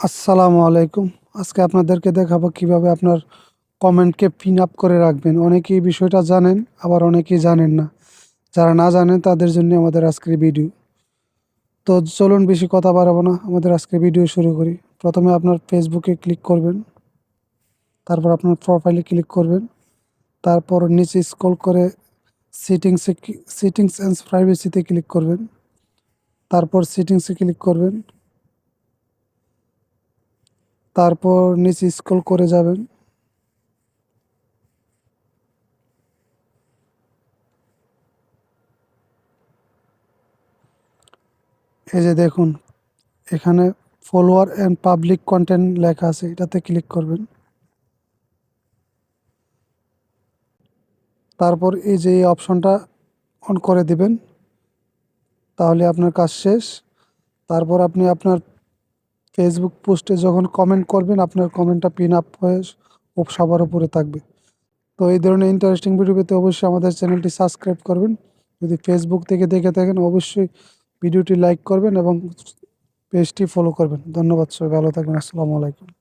আসসালামু আলাইকুম। আজকে আপনাদেরকে দেখাবো কীভাবে আপনার কমেন্টকে পিন আপ করে রাখবেন। অনেকেই বিষয়টা জানেন, আবার অনেকেই জানেন না। যারা না জানেন, তাদের জন্য আমাদের আজকের ভিডিও। তো চলুন বেশি কথা বাড়াবো না, আমাদের আজকের ভিডিও শুরু করি। প্রথমে আপনার ফেসবুকে ক্লিক করবেন, তারপর আপনার প্রোফাইলে ক্লিক করবেন, তারপর নিচে স্ক্রল করে সিটিংসে সিটিংস অ্যান্ড প্রাইভেসিতে ক্লিক করবেন, তারপর সিটিংসে ক্লিক করবেন তারপর নিচে স্ক্রল করে যাবেন। এই যে দেখুন, এখানে ফলোয়ার অ্যান্ড পাবলিক কন্টেন্ট লেখা আছে, এটাতে ক্লিক করবেন। তারপর এই যে অপশনটা অন করে দিবেন, তাহলে আপনার কাজ শেষ। তারপর আপনি আপনার ফেসবুক পোস্টে যখন কমেন্ট করবেন, আপনার কমেন্টটা পিন আপ হয়ে সবার উপরে থাকবে। তো এই ধরনের ইন্টারেস্টিং ভিডিও পেতে অবশ্যই আমাদের চ্যানেলটি সাবস্ক্রাইব করবেন। যদি ফেসবুক থেকে দেখে থাকেন, অবশ্যই ভিডিওটি লাইক করবেন এবং পেজটি ফলো করবেন। ধন্যবাদ সবাই, ভালো থাকবেন, আসসালামু আলাইকুম।